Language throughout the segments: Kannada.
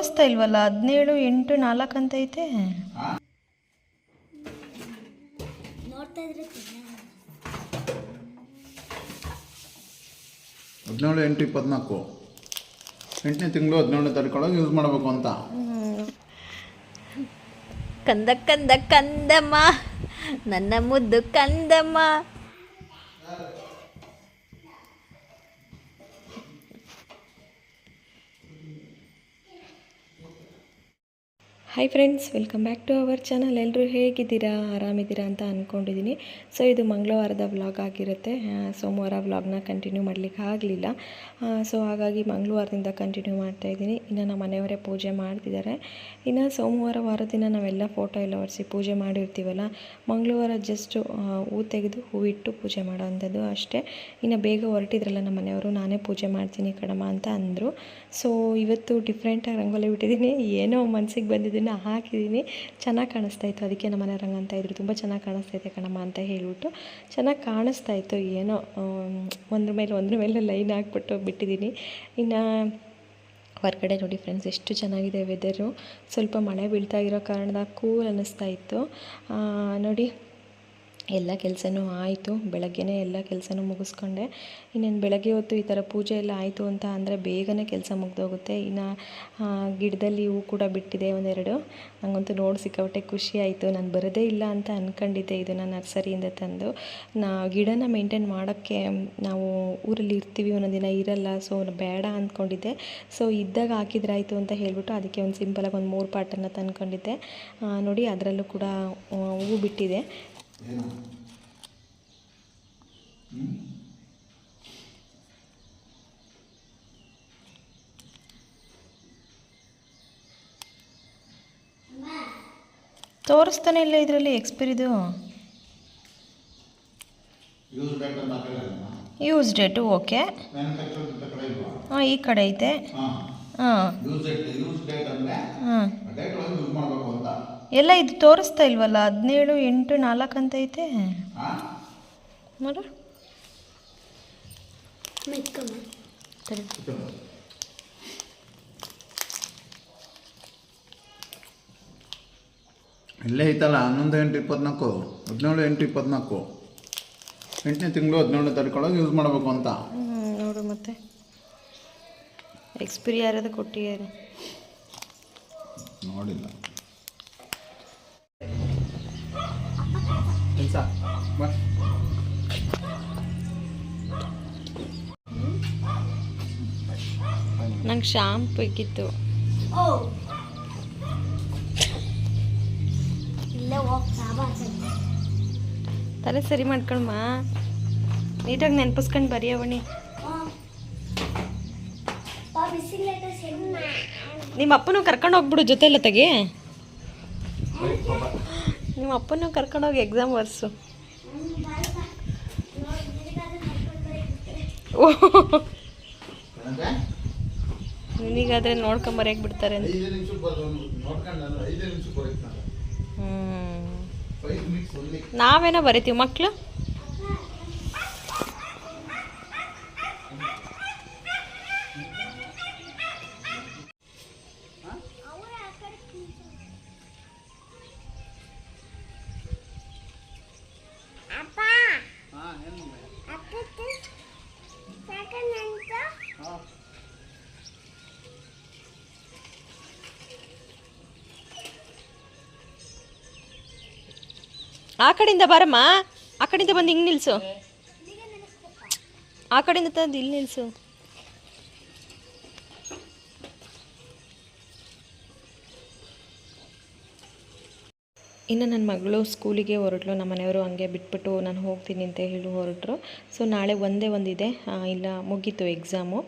ತೋರಿಸ್ತಾ ಇಲ್ವಲ್ಲ? ಹದಿನೇಳು ಎಂಟು ನಾಲ್ಕು ಅಂತ ಐತೆ. ಹದಿನೇಳು ಎಂಟು ಇಪ್ಪತ್ನಾಲ್ಕು. ಎಂಟನೇ ತಿಂಗಳು ಹದಿನೇಳನೇ ತಾರೀಕೊಳಗೆ ಯೂಸ್ ಮಾಡಬೇಕು ಅಂತ. ಕಂದ ಕಂದ ಕಂದಮ್ಮ. ನನ್ನ ಮುದ್ದು ಕಂದಮ್ಮ. Hi friends welcome back to our channel ಎಲ್ಲರೂ ಹೇಗಿದ್ದೀರಾ? ಆರಾಮಿದ್ದೀರಾ ಅಂತ ಅಂದ್ಕೊಂಡಿದ್ದೀನಿ ಸೊ ಇದು ಮಂಗಳವಾರದ ವ್ಲಾಗ್ ಆಗಿರುತ್ತೆ. ಸೋಮವಾರ ವ್ಲಾಗ್ನ ಕಂಟಿನ್ಯೂ ಮಾಡಲಿಕ್ಕೆ ಆಗಲಿಲ್ಲ. ಸೊ ಹಾಗಾಗಿ ಮಂಗಳವಾರದಿಂದ ಕಂಟಿನ್ಯೂ ಮಾಡ್ತಾಯಿದ್ದೀನಿ ಇನ್ನು ನಮ್ಮ ಮನೆಯವರೇ ಪೂಜೆ ಮಾಡ್ತಿದ್ದಾರೆ. ಇನ್ನು ಸೋಮವಾರ ವಾರ ದಿನ ನಾವೆಲ್ಲ ಫೋಟೋ ಎಲ್ಲ ಒರೆಸಿ ಪೂಜೆ ಮಾಡಿರ್ತೀವಲ್ಲ, ಮಂಗಳವಾರ ಜಸ್ಟ್ ಹೂ ತೆಗೆದು ಹೂವಿಟ್ಟು ಪೂಜೆ ಮಾಡೋವಂಥದ್ದು ಅಷ್ಟೇ. ಇನ್ನು ಬೇಗ ಹೊರಟಿದ್ರಲ್ಲ ನಮ್ಮ ಮನೆಯವರು, ನಾನೇ ಪೂಜೆ ಮಾಡ್ತೀನಿ ಕಡಮ ಅಂತ ಅಂದರು. ಸೊ ಇವತ್ತು ಡಿಫ್ರೆಂಟಾಗಿ ರಂಗೋಲಿ ಬಿಟ್ಟಿದ್ದೀನಿ. ಏನೋ ಮನಸ್ಸಿಗೆ ಬಂದಿದ್ದನ್ನು ಹಾಕಿದ್ದೀನಿ ಚೆನ್ನಾಗಿ ಕಾಣಿಸ್ತಾ ಇತ್ತು. ಅದಕ್ಕೆ ನಮ್ಮ ಮನೆ ರಂಗ ಅಂತ ಇದ್ರು. ತುಂಬ ಚೆನ್ನಾಗಿ ಕಾಣಿಸ್ತಾ ಇದೆ ಕಣಮ್ಮ ಅಂತ ಹೇಳಿಬಿಟ್ಟು. ಚೆನ್ನಾಗಿ ಕಾಣಿಸ್ತಾ ಇತ್ತು. ಏನೋ ಒಂದ್ರ ಮೇಲೆ ಒಂದ್ರ ಮೇಲೆ ಲೈನ್ ಹಾಕ್ಬಿಟ್ಟು ಬಿಟ್ಟಿದ್ದೀನಿ ಇನ್ನು ಹೊರಗಡೆ ನೋಡಿ ಫ್ರೆಂಡ್ಸ್, ಎಷ್ಟು ಚೆನ್ನಾಗಿದೆ ವೆದರು ಸ್ವಲ್ಪ ಮಳೆ ಬೀಳ್ತಾ ಇರೋ ಕಾರಣದ ಕೂಲ್ ಅನ್ನಿಸ್ತಾ ಇತ್ತು. ನೋಡಿ. ಎಲ್ಲ ಕೆಲಸನೂ ಆಯಿತು. ಬೆಳಗ್ಗೆನೇ ಎಲ್ಲ ಕೆಲಸನೂ ಮುಗಿಸ್ಕೊಂಡೆ. ಇನ್ನೇನು ಬೆಳಗ್ಗೆ ಹೊತ್ತು ಈ ಥರ ಪೂಜೆ ಎಲ್ಲ ಆಯಿತು ಅಂತ ಅಂದರೆ ಬೇಗನೆ ಕೆಲಸ ಮುಗ್ದೋಗುತ್ತೆ. ಇನ್ನು ಗಿಡದಲ್ಲಿ ಹೂ ಕೂಡ ಬಿಟ್ಟಿದೆ ಒಂದೆರಡು. ನನಗಂತೂ ನೋಡಿ ಸಿಕ್ಕಾಪಟ್ಟೆ ಖುಷಿ ಆಯಿತು. ನಾನು ಬರೋದೇ ಇಲ್ಲ ಅಂತ ಅಂದ್ಕೊಂಡಿದ್ದೆ ಇದನ್ನು ನರ್ಸರಿಯಿಂದ ತಂದು. ನಾ, ಗಿಡನ ಮೇಂಟೈನ್ ಮಾಡೋಕ್ಕೆ ನಾವು ಊರಲ್ಲಿ ಇರ್ತೀವಿ. ಒಂದೊಂದು ದಿನ ಇರಲ್ಲ. ಸೊ, ಬೇಡ ಅಂದ್ಕೊಂಡಿದ್ದೆ ಸೊ, ಇದ್ದಾಗ ಹಾಕಿದ್ರಾಯಿತು ಅಂತ ಹೇಳಿಬಿಟ್ಟು ಅದಕ್ಕೆ ಒಂದು ಸಿಂಪಲಾಗಿ ಒಂದು ಮೂರು ಪಾಟನ್ನು ತಂದ್ಕೊಂಡಿದ್ದೆ. ನೋಡಿ ಅದರಲ್ಲೂ ಕೂಡ ಹೂ ಬಿಟ್ಟಿದೆ. ತೋರಿಸ್ತಾನೆ ಇಲ್ಲ ಇದರಲ್ಲಿ ಎಕ್ಸ್ಪೈರಿದು ಯೂಸ್ ಡೇಟ್ ಓಕೆ ಹಾಂ ಈ ಕಡೆ ಐತೆ. ಹಾಂ. ಹಾಂ. ಎಲ್ಲ ಇದು ತೋರಿಸ್ತಾ ಇಲ್ವಲ್ಲ? ಹದಿನೇಳು ಎಂಟು ನಾಲ್ಕು ಅಂತ ಐತೆ? ನೋಡು. ಇಲ್ಲೇ ಐತಲ್ಲ ಹನ್ನೊಂದು ಎಂಟು ಇಪ್ಪತ್ನಾಲ್ಕು ಹದಿನೇಳು ಎಂಟು ಇಪ್ಪತ್ನಾಲ್ಕು. ಎಂಟನೇ ತಿಂಗಳು ಹದಿನೇಳನೇ ತಾರೀಕೊಳಗೆ ಯೂಸ್ ಮಾಡಬೇಕು ಅಂತ. ನೋಡು ಮತ್ತೆ. ಎಕ್ಸ್ಪೈರಿ ಯಾರದ ಕೊಟ್ಟಿದ್ದಾರೆ? ನೋಡಿಲ್ಲ. ನಂಗೆ ಶಾಂಪು ಬೇಕಿತ್ತು. ಓ. ಇಲ್ಲೇ ಹೋಗ್ತಾ ತಲೆ ಸರಿ ಮಾಡ್ಕೊಳ್ಮ ನೀಟಾಗಿ ನೆನಪಿಸ್ಕೊಂಡು ಬರೆಯವಣಿ ನಿಮ್ಮ ಅಪ್ಪನೂ ಕರ್ಕೊಂಡು ಹೋಗ್ಬಿಡು ಜೊತೆಲ್ಲ ತೆಗಿ. ನಿಮ್ಮ ಅಪ್ಪನ ಕರ್ಕೊಂಡೋಗಿ ಎಕ್ಸಾಮ್ ವರ್ಸು ನಿನಗಾದ್ರೆ ನೋಡ್ಕೊಂಬರಕ್ಕೆ ಬಿಡ್ತಾರೆ ಅಂತ. ನಾವೇನೋ ಬರಿತೀವಿ ಮಕ್ಕಳು ಆ ಕಡೆಯಿಂದ ಬಾರಮ್ಮ. ಆ ಕಡೆಯಿಂದ ಬಂದು ಹಿಂಗೆ ನಿಲ್ಸು. ಆ ಕಡೆಯಿಂದ ತಂದು ಇಲ್ಲಿ ನಿಲ್ಸು. ಇನ್ನು ನನ್ನ ಮಗಳು ಸ್ಕೂಲಿಗೆ ಹೊರಟ್ಲು, ನಮ್ಮ ಮನೆಯವರು ಹಂಗೆ ಬಿಟ್ಬಿಟ್ಟು ನಾನು ಹೋಗ್ತೀನಿ ಅಂತ ಹೇಳಿ ಹೊರಟರು. ಸೊ ನಾಳೆ ಒಂದೇ ಒಂದಿದೆ. ಇಲ್ಲ ಮುಗೀತು ಎಕ್ಸಾಮು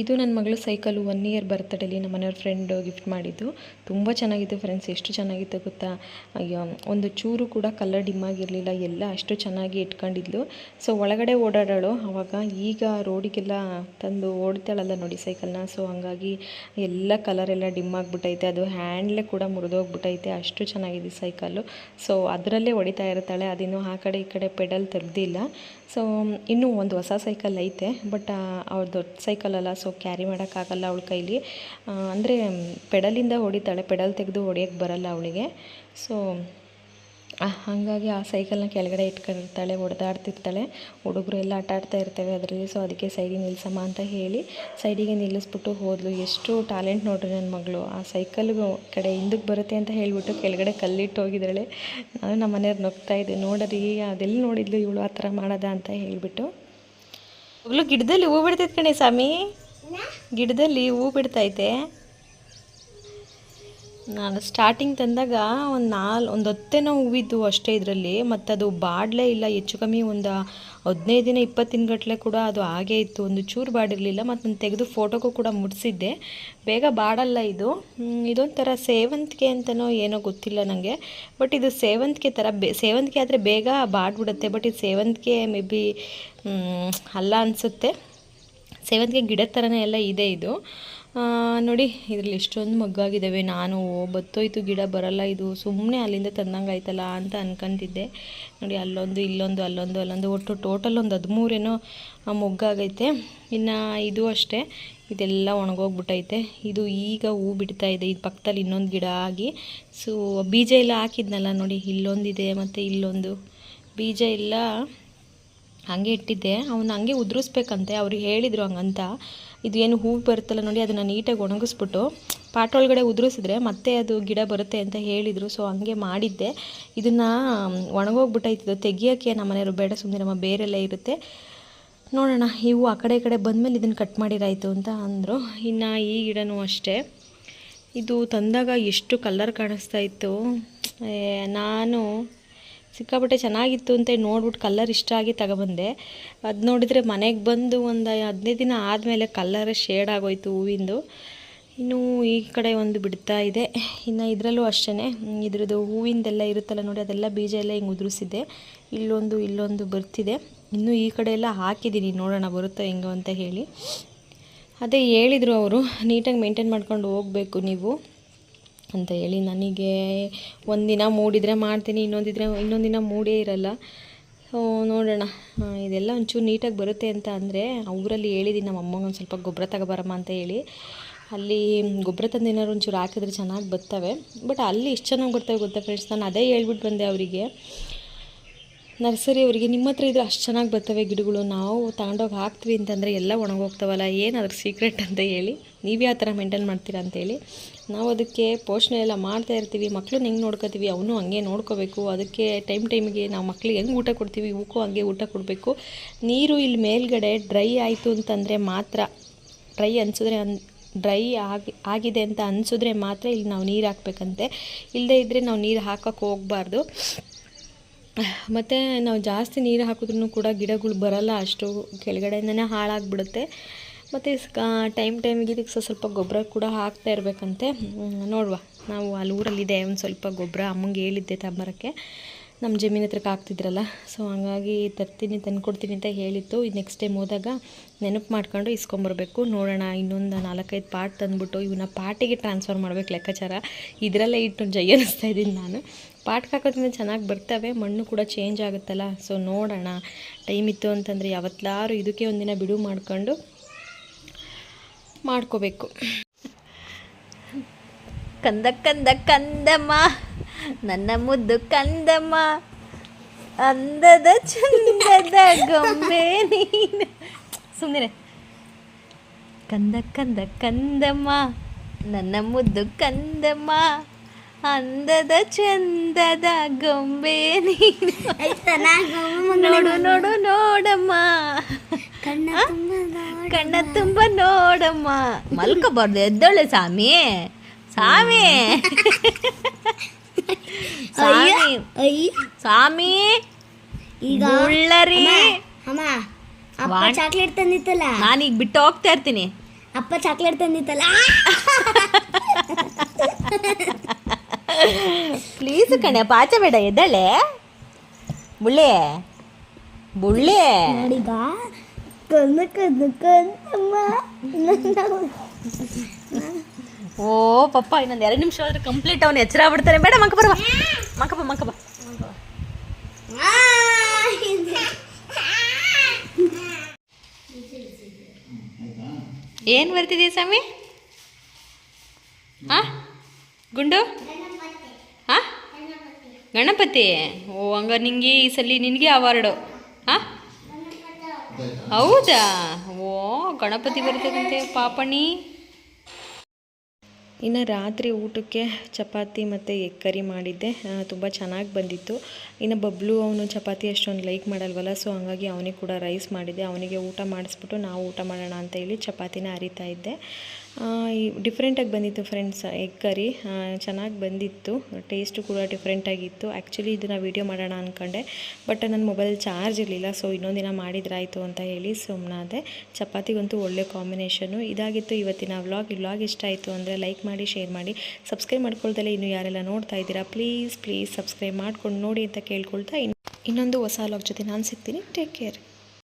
ಇದು ನನ್ನ ಮಗಳು ಸೈಕಲು ಒನ್ ಇಯರ್ ಬರ್ತಡೇಲಿ ನಮ್ಮ ಮನೆಯವ್ರ ಫ್ರೆಂಡ್ ಗಿಫ್ಟ್ ಮಾಡಿದ್ದು. ತುಂಬ ಚೆನ್ನಾಗಿತ್ತು ಫ್ರೆಂಡ್ಸ್ ಎಷ್ಟು ಚೆನ್ನಾಗಿತ್ತು ಗೊತ್ತಾ? ಅಯ್ಯೋ, ಒಂದು ಚೂರು ಕೂಡ ಕಲರ್ ಡಿಮ್ ಆಗಿರಲಿಲ್ಲ, ಎಲ್ಲ ಅಷ್ಟು ಚೆನ್ನಾಗಿ ಇಟ್ಕೊಂಡಿದ್ಲು. ಸೊ ಒಳಗಡೆ ಓಡಾಡೋಳು ಆವಾಗ ಈಗ ರೋಡಿಗೆಲ್ಲ ತಂದು ಓಡ್ತಾಳಲ್ಲ ನೋಡಿ ಸೈಕಲ್ನ ಸೊ ಹಂಗಾಗಿ ಎಲ್ಲ ಕಲರ್ ಎಲ್ಲ ಡಿಮ್ ಆಗಿಬಿಟ್ಟೈತೆ, ಅದು ಹ್ಯಾಂಡ್ಲೆ ಕೂಡ ಮುರಿದೋಗ್ಬಿಟ್ಟೈತೆ ಅಷ್ಟು ಚೆನ್ನಾಗಿದೆ ಸೈಕಲ್ಲು ಸೊ ಅದರಲ್ಲೇ ಹೊಡಿತಾ ಇರ್ತಾಳೆ ಅದಿನ್ನೂ ಆ ಕಡೆ ಈ ಕಡೆ ಪೆಡಲ್ ತೆಗ್ದಿಲ್ಲ. ಸೊ ಇನ್ನೂ ಒಂದು ಹೊಸ ಸೈಕಲ್ ಐತೆ ಬಟ್ ಅವ್ರ ದೊಡ್ಡ ಸೈಕಲ್ ಅಲ್ಲ ಸೊ ಕ್ಯಾರಿ ಮಾಡೋಕ್ಕಾಗಲ್ಲ ಅವಳ ಕೈಲಿ. ಅಂದರೆ, ಪೆಡಲಿಂದ ಹೊಡಿತಾಳೆ ಪೆಡಲ್ ತೆಗೆದು ಹೊಡಿಯೋಕ್ಕೆ ಬರಲ್ಲ ಅವಳಿಗೆ. ಸೊ ಹಾಗಾಗಿ ಆ ಸೈಕಲ್ನ ಕೆಳಗಡೆ ಇಟ್ಕೊಂಡಿರ್ತಾಳೆ ಹೊಡೆದಾಡ್ತಿರ್ತಾಳೆ ಹುಡುಗರು ಎಲ್ಲ ಆಟ ಆಡ್ತಾ ಇರ್ತೇವೆ ಅದರಲ್ಲಿ ಸೊ ಅದಕ್ಕೆ ಸೈಡಿಗೆ ನಿಲ್ಸಮ್ಮ ಅಂತ ಹೇಳಿ ಸೈಡಿಗೆ ನಿಲ್ಲಿಸ್ಬಿಟ್ಟು ಹೋದ್ಲು. ಎಷ್ಟು ಟ್ಯಾಲೆಂಟ್ ನೋಡ್ರಿ ನನ್ನ ಮಗಳು. ಆ ಸೈಕಲ್ ಕಡೆ ಹಿಂದಕ್ಕೆ ಬರುತ್ತೆ ಅಂತ ಹೇಳಿಬಿಟ್ಟು ಕೆಳಗಡೆ ಕಲ್ಲಿಟ್ಟು ಹೋಗಿದ್ದಾಳೆ. ನಾನು ನಮ್ಮ ಮನೆಯವ್ರು ನಗ್ತಾ ಇದ್ದೆ. ನೋಡರಿ ಅದೆಲ್ಲಿ ನೋಡಿದ್ಲು ಇವಳು ಆ ಥರ ಮಾಡೋದ ಅಂತ ಹೇಳಿಬಿಟ್ಟು. ಮಗಳು ಗಿಡದಲ್ಲಿ ಹೂ ಬಿಡ್ತೈತೆ ಕಣೆ ಸ್ವಾಮಿ. ಗಿಡದಲ್ಲಿ ಹೂ ಬಿಡ್ತೈತೆ. ನಾನು ಸ್ಟಾರ್ಟಿಂಗ್ ತಂದಾಗ ಒಂದು ನಾಲ್, ಒಂದು ಹತ್ತೇನೋ ಹೂವಿದ್ದು ಅಷ್ಟೇ ಇದರಲ್ಲಿ, ಮತ್ತು ಅದು ಬಾಡಲೇ ಇಲ್ಲ, ಹೆಚ್ಚು ಕಮ್ಮಿ ಒಂದು ಹದಿನೈದು ದಿನ ಇಪ್ಪತ್ತು ದಿನಗಟ್ಟಲೆ ಕೂಡ ಅದು ಹಾಗೇ ಇತ್ತು, ಒಂದು ಚೂರು ಬಾಡಿರಲಿಲ್ಲ, ಮತ್ತು ನಾನು ತೆಗೆದು ಫೋಟೋಗೂ ಕೂಡ ಮುಡಿಸಿದ್ದೆ. ಬೇಗ ಬಾಡಲ್ಲ ಇದು. ಇದೊಂಥರ ಸೇವಂತಿಗೆ ಅಂತನೋ ಏನೋ ಗೊತ್ತಿಲ್ಲ ನನಗೆ ಬಟ್ ಇದು ಸೇವಂತಿಗೆ ಥರ ಬೇ ಸೇವಂತಿಗೆ ಆದರೆ ಬೇಗ ಬಾಡ್ಬಿಡುತ್ತೆ ಬಟ್ ಇದು ಸೇವಂತಿಗೆ ಮೇ ಬಿ ಅಲ್ಲ ಅನಿಸುತ್ತೆ. ಸೇವಂತಿಗೆ ಗಿಡದ ಥರನೇ ಎಲ್ಲ ಇದೆ ಇದು. ನೋಡಿ, ಇದರಲ್ಲಿ ಎಷ್ಟೊಂದು ಮಗ್ಗಾಗಿದ್ದಾವೆ. ನಾನು ಬತ್ತೋಯ್ತು, ಗಿಡ ಬರಲ್ಲ, ಇದು ಸುಮ್ಮನೆ ಅಲ್ಲಿಂದ ತಂದಂಗೆ ಆಯ್ತಲ್ಲ ಅಂತ ಅನ್ಕೊಂತಿದ್ದೆ. ನೋಡಿ, ಅಲ್ಲೊಂದು, ಇಲ್ಲೊಂದು, ಅಲ್ಲೊಂದು ಅಲ್ಲೊಂದು, ಒಟ್ಟು ಟೋಟಲ್ ಒಂದು ಹದಿಮೂರೇನೋ ಮೊಗ್ಗಾಗೈತೆ. ಇನ್ನು ಇದು ಅಷ್ಟೇ. ಇದೆಲ್ಲ ಒಣಗೋಗ್ಬಿಟ್ಟೈತೆ ಇದು ಈಗ ಹೂ ಬಿಡ್ತಾ ಇದೆ. ಇದು ಪಕ್ಕದಲ್ಲಿ ಇನ್ನೊಂದು ಗಿಡ ಆಗಿ. ಸೊ, ಬೀಜ ಎಲ್ಲ ಹಾಕಿದ್ನಲ್ಲ ನೋಡಿ, ಇಲ್ಲೊಂದಿದೆ ಮತ್ತು ಇಲ್ಲೊಂದು. ಬೀಜ ಎಲ್ಲ ಹಂಗೆ ಇಟ್ಟಿದ್ದೆ. ಅವನು ಹಂಗೆ ಉದುರಿಸ್ಬೇಕಂತೆ. ಅವ್ರಿಗೆ ಹೇಳಿದರು ಹಂಗಂತ. ಇದು ಏನು ಹೂವು ಬರುತ್ತಲ್ಲ ನೋಡಿ, ಅದನ್ನು ನೀಟಾಗಿ ಒಣಗಿಸ್ಬಿಟ್ಟು ಪಾಟ್ ಒಳಗಡೆ ಉದುರಿಸಿದ್ರೆ ಮತ್ತೆ ಅದು ಗಿಡ ಬರುತ್ತೆ ಅಂತ ಹೇಳಿದರು. ಸೊ ಹಂಗೆ ಮಾಡಿದ್ದೆ. ಇದನ್ನು ಒಣಗೋಗ್ಬಿಟ್ಟೈತಿದ್ದು ತೆಗಿಯೋಕ್ಕೆ ನಮ್ಮ ಮನೆಯವರು ಬೇಡ ಸುಮ್ಮನೆ ನಮ್ಮ ಬೇರೆಲ್ಲ ಇರುತ್ತೆ. ನೋಡೋಣ ಇವು ಆ ಕಡೆ ಈ ಕಡೆ ಬಂದಮೇಲೆ ಇದನ್ನು ಕಟ್ ಮಾಡಿರಾಯಿತು ಅಂತ ಅಂದರು. ಇನ್ನು ಈ ಗಿಡನೂ ಅಷ್ಟೇ. ಇದು ತಂದಾಗ ಎಷ್ಟು ಕಲ್ಲರ್ ಕಾಣಿಸ್ತಾ ಇತ್ತು. ನಾನು ಸಿಕ್ಕಾಪಟ್ಟೆ ಚೆನ್ನಾಗಿತ್ತು ಅಂತ ನೋಡ್ಬಿಟ್ಟು ಕಲ್ಲರ್ ಇಷ್ಟ ಆಗಿ ತಗೊಬಂದೆ. ಅದು ನೋಡಿದರೆ ಮನೆಗೆ ಬಂದು ಒಂದು ಹದಿನೈದು ದಿನ ಆದಮೇಲೆ ಕಲ್ಲರ್ ಶೇಡ್ ಆಗೋಯ್ತು ಹೂವಿಂದು. ಇನ್ನು ಈ ಕಡೆ ಒಂದು ಬಿಡ್ತಾ ಇದೆ. ಇನ್ನು ಇದರಲ್ಲೂ ಅಷ್ಟೇ ಇದ್ರದ್ದು ಹೂವಿಂದೆಲ್ಲ ಇರುತ್ತಲ್ಲ ನೋಡಿ, ಅದೆಲ್ಲ ಬೀಜ ಎಲ್ಲ ಹಿಂಗೆ ಉದುರಿಸಿದೆ. ಇಲ್ಲೊಂದು ಇಲ್ಲೊಂದು ಬರ್ತಿದೆ. ಇನ್ನು ಈ ಕಡೆ ಎಲ್ಲ ಹಾಕಿದ್ದೀನಿ. ನೋಡೋಣ ಬರುತ್ತೋ ಹೆಂಗೋ ಅಂತ ಹೇಳಿ. ಅದೇ ಹೇಳಿದರು ಅವರು, ನೀಟಾಗಿ ಮೇಂಟೈನ್ ಮಾಡ್ಕೊಂಡು ಹೋಗಬೇಕು ನೀವು. ಅಂತ ಹೇಳಿ ನನಗೆ ಒಂದಿನ ಮೂಡಿದರೆ ಮಾಡ್ತೀನಿ, ಇನ್ನೊಂದಿದ್ರೆ, ಇನ್ನೊಂದಿನ ದಿನ ಮೂಡೇ ಇರಲ್ಲ. ನೋಡೋಣ. ಇದೆಲ್ಲ ಒಂಚೂರು ನೀಟಾಗಿ ಬರುತ್ತೆ ಅಂತ ಅಂದರೆ ಊರಲ್ಲಿ ಹೇಳಿದ್ದೀನಿ ನಮ್ಮ ಅಮ್ಮಂಗೆ ಒಂದು ಸ್ವಲ್ಪ ಗೊಬ್ಬರ ತಗೊಬರಮ್ಮ ಅಂತ ಹೇಳಿ. ಅಲ್ಲಿ ಗೊಬ್ಬರ ತಂದು ಏನಾದ್ರು ಒಂಚೂರು ಹಾಕಿದ್ರೆ ಚೆನ್ನಾಗಿ ಬರ್ತವೆ. ಬಟ್ ಅಲ್ಲಿ ಇಷ್ಟು ಚೆನ್ನಾಗಿ ಬರ್ತವೆ ಗೊತ್ತಾ ಫ್ರೆಂಡ್ಸ್ ನಾನು ಅದೇ ಹೇಳ್ಬಿಟ್ಟು ಬಂದೆ ಅವರಿಗೆ. ನರ್ಸರಿ ಅವರಿಗೆ, ನಿಮ್ಮ ಹತ್ರ ಇದ್ರೆ ಅಷ್ಟು ಚೆನ್ನಾಗಿ ಬರ್ತವೆ ಗಿಡಗಳು, ನಾವು ತಗೊಂಡೋಗಿ ಹಾಕ್ತೀವಿ ಅಂತಂದರೆ ಎಲ್ಲ ಒಣಗೋಗ್ತವಲ್ಲ ಏನು ಅದ್ರ ಸೀಕ್ರೆಟ್ ಅಂತ ಹೇಳಿ, ನೀವು ಯಾವ ಥರ ಮೇಂಟೈನ್ ಮಾಡ್ತೀರಾ ಅಂತೇಳಿ ನಾವು ಅದಕ್ಕೆ ಪೋಷಣೆ ಎಲ್ಲ ಮಾಡ್ತಾ ಇರ್ತೀವಿ ಮಕ್ಕಳನ್ನ ಹೆಂಗೆ ನೋಡ್ಕೋತೀವಿ, ಅವನು ಹಂಗೆ ನೋಡ್ಕೋಬೇಕು, ಅದಕ್ಕೆ ಟೈಮ್ ಟೈಮಿಗೆ ನಾವು ಮಕ್ಳಿಗೆ ಹೆಂಗೆ ಊಟ ಕೊಡ್ತೀವಿ ಇವಕ್ಕೂ ಹಂಗೆ ಊಟ ಕೊಡಬೇಕು, ನೀರು ಇಲ್ಲಿ ಮೇಲ್ಗಡೆ ಡ್ರೈ ಆಯಿತು ಅಂತಂದರೆ ಮಾತ್ರ ಡ್ರೈ ಅನ್ಸಿದ್ರೆ ಅನ್ ಡ್ರೈ ಆಗಿ, ಆಗಿದೆ ಅಂತ ಅನಿಸಿದ್ರೆ ಮಾತ್ರ ಇಲ್ಲಿ ನಾವು ನೀರು ಹಾಕ್ಬೇಕಂತೆ ಇಲ್ಲದೇ ಇದ್ದರೆ ನಾವು ನೀರು ಹಾಕೋಕ್ಕೆ ಹೋಗಬಾರ್ದು. ಮತ್ತು ನಾವು ಜಾಸ್ತಿ ನೀರು ಹಾಕಿದ್ರೂ ಕೂಡ ಗಿಡಗಳು ಬರಲ್ಲ, ಅಷ್ಟು ಕೆಳಗಡೆಯಿಂದನೇ ಹಾಳಾಗ್ಬಿಡುತ್ತೆ. ಮತ್ತು ಟೈಮ್ ಟೈಮಿಗೆ ಇದಕ್ಕೆ ಸ್ವಲ್ಪ ಸ್ವಲ್ಪ ಗೊಬ್ಬರ ಕೂಡ ಹಾಕ್ತಾ ಇರಬೇಕಂತೆ. ನೋಡುವ. ನಾವು ಅಲ್ಲಿ ಊರಲ್ಲಿದೆ, ಒಂದು ಸ್ವಲ್ಪ ಗೊಬ್ಬರ ಅಮ್ಮಂಗೆ ಹೇಳಿದ್ದೆ ತಗೊಂಬರೋಕ್ಕೆ ನಮ್ಮ ಜಮೀನ್ ಹತ್ರಕ್ಕೆ ಹಾಕ್ತಿದ್ರಲ್ಲ ಸೊ ಹಂಗಾಗಿ ತರ್ತೀನಿ, ತಂದ್ಕೊಡ್ತೀನಿ ಅಂತ ಹೇಳಿತ್ತು. ಇದು ನೆಕ್ಸ್ಟ್ ಟೈಮ್ ಹೋದಾಗ ನೆನಪು ಮಾಡ್ಕೊಂಡು ಇಸ್ಕೊಂಬರ್ಬೇಕು. ನೋಡೋಣ, ಇನ್ನೊಂದು ನಾಲ್ಕೈದು ಪಾಟ್ ತಂದುಬಿಟ್ಟು ಇವನ್ನ ಪಾಟಿಗೆ ಟ್ರಾನ್ಸ್ಫರ್ ಮಾಡ್ಬೇಕು ಲೆಕ್ಕಾಚಾರ. ಇದರಲ್ಲೇ ಇಟ್ಟು ಜೈ ಅನ್ನಿಸ್ತಾ ಇದ್ದೀನಿ ನಾನು. ಪಾಟ್ಗೆ ಹಾಕೋದ್ರಿಂದ ಚೆನ್ನಾಗಿ ಬರ್ತವೆ, ಮಣ್ಣು ಕೂಡ ಚೇಂಜ್ ಆಗುತ್ತಲ್ಲ ಸೊ ನೋಡೋಣ. ಟೈಮ್ ಇತ್ತು ಅಂತಂದರೆ ಯಾವತ್ತಾರು ಇದಕ್ಕೆ ಒಂದಿನ ಬಿಡು ಮಾಡ್ಕೊಂಡು ಮಾಡ್ಕೋಬೇಕು. ಕಂದ ಕಂದ ಕಂದಮ್ಮ ನನ್ನ ಮುದ್ದು ಕಂದಮ್ಮ ಅಂದದ ಚಂದದ ಗೊಂಬೆ ನೀನು. ಸುಮ್ಮನೆ ಕಂದ ಕಂದ ಕಂದಮ್ಮ ನನ್ನ ಮುದ್ದು ಕಂದಮ್ಮ ಅಂದದ ಚಂದದ ಗೊಂಬೆ ನೀನು. ನೋಡು ನೋಡು ನೋಡಮ್ಮ. ಕಣ್ಣ ತುಂಬ ಕಣ್ಣ ತುಂಬ ನೋಡಮ್ಮ. ಮಲ್ಕೋಬಾರ್ದು ಎದ್ದೊಳ್ಳೆ ಸ್ವಾಮಿ. ಸ್ವಾಮಿ. ಸ್ವಾಮಿ. ಈಗ ಉಳ್ಳರಿ ಅಮ್ಮ ಅಪ್ಪ ಚಾಕ್ಲೇಟ್ ತಂದಿತ್ತಲ್ಲ? ನಾನೀಗ ಬಿಟ್ಟು ಹೋಗ್ತಾ ಇರ್ತೀನಿ. ಅಪ್ಪ ಚಾಕ್ಲೇಟ್ ತಂದಿತ್ತಲ್ಲ? ಪ್ಲೀಸ್ ಕಣೆ ಪಾಚ ಬೇಡ ಎದ್ದಳೆ. ಬುಳ್ಳೆ ಬುಳ್ಳೆ ನೋಡಿಗ? ಕಣ್ಣು ಕಣ್ಣು ಕಣ್ಣಮ್ಮ ಓ, ಪಪ್ಪ, ಇನ್ನೊಂದು ಎರಡು ನಿಮಿಷ ಆದ್ರೆ ಕಂಪ್ಲೀಟ್ ಅವ್ನು ಎಚ್ಚರ ಬಿಡ್ತಾರೆ ಬೇಡ ಮಂಕ ಬರುವ. ಮಂಕಪ್ಪ ಮಂಕಪ್ಪ. ಏನ್ ಬರ್ತಿದೀಯ ಸ್ವಾಮಿ? ಹಾಂ ಗುಂಡು? ಹಾಂ ಗಣಪತಿ. ಓ, ಹಂಗ ನಿಂಗೆ ಈ ಸಲ ನಿನಗೆ ಅವಾರ್ಡು ಹಾಂ ಹೌದಾ? ಓ, ಗಣಪತಿ ಬರ್ತದಂತೆ, ಪಾಪಣಿ. ಇನ್ನು ರಾತ್ರಿ ಊಟಕ್ಕೆ ಚಪಾತಿ ಮತ್ತು ಎಗ್ ಕರಿ ಮಾಡಿದ್ದೆ. ತುಂಬ ಚೆನ್ನಾಗಿ ಬಂದಿತ್ತು. ಇನ್ನು ಬಬ್ಲು ಅವನು ಚಪಾತಿ ಅಷ್ಟೊಂದು ಲೈಕ್ ಮಾಡಲ್ವಲ್ಲ ಸೊ ಹಂಗಾಗಿ ಅವನಿಗೆ ಕೂಡ ರೈಸ್ ಮಾಡಿದ್ದೆ. ಅವನಿಗೆ ಊಟ ಮಾಡಿಸ್ಬಿಟ್ಟು ನಾವು ಊಟ ಮಾಡೋಣ ಅಂತ ಹೇಳಿ ಚಪಾತಿನ ಅರಿತಾ ಇದ್ದೆ. ಡಿಫ್ರೆಂಟಾಗಿ ಬಂದಿತ್ತು ಫ್ರೆಂಡ್ಸ್ ಎಗ್ ಕರಿ ಚೆನ್ನಾಗಿ ಬಂದಿತ್ತು. ಟೇಸ್ಟು ಕೂಡ ಡಿಫ್ರೆಂಟಾಗಿತ್ತು ಆ್ಯಕ್ಚುಲಿ ಇದನ್ನು ವೀಡಿಯೋ ಮಾಡೋಣ ಅಂದ್ಕೊಂಡೆ ಬಟ್ ನನ್ನ ಮೊಬೈಲ್ ಚಾರ್ಜ್ ಇರಲಿಲ್ಲ ಸೊ ಇನ್ನೊಂದಿನ ಮಾಡಿದ್ರಾಯಿತು ಅಂತ ಹೇಳಿ ಸುಮ್ಮನಾದೆ ಚಪಾತಿಗಂತೂ ಒಳ್ಳೆ ಕಾಂಬಿನೇಷನು ಇದಾಗಿತ್ತು ಇವತ್ತಿನ ವ್ಲಾಗ್ ಈ ವ್ಲಾಗ್ ಇಷ್ಟ ಆಯಿತು ಅಂದರೆ ಲೈಕ್ ಮಾಡಿ ಶೇರ್ ಮಾಡಿ. ಸಬ್ಸ್ಕ್ರೈಬ್ ಮಾಡ್ಕೊಳ್ದಲ್ಲೇ ಇನ್ನು ಯಾರೆಲ್ಲ ನೋಡ್ತಾ ಇದ್ದೀರಾ ಪ್ಲೀಸ್ ಪ್ಲೀಸ್ ಸಬ್ಸ್ಕ್ರೈಬ್ ಮಾಡ್ಕೊಂಡು ನೋಡಿ ಅಂತ ಕೇಳ್ಕೊಳ್ತಾ ಇನ್ ಇನ್ನೊಂದು ಹೊಸ ವ್ಲಾಗ್ ಜೊತೆ ನಾನು ಸಿಗ್ತೀನಿ. Take care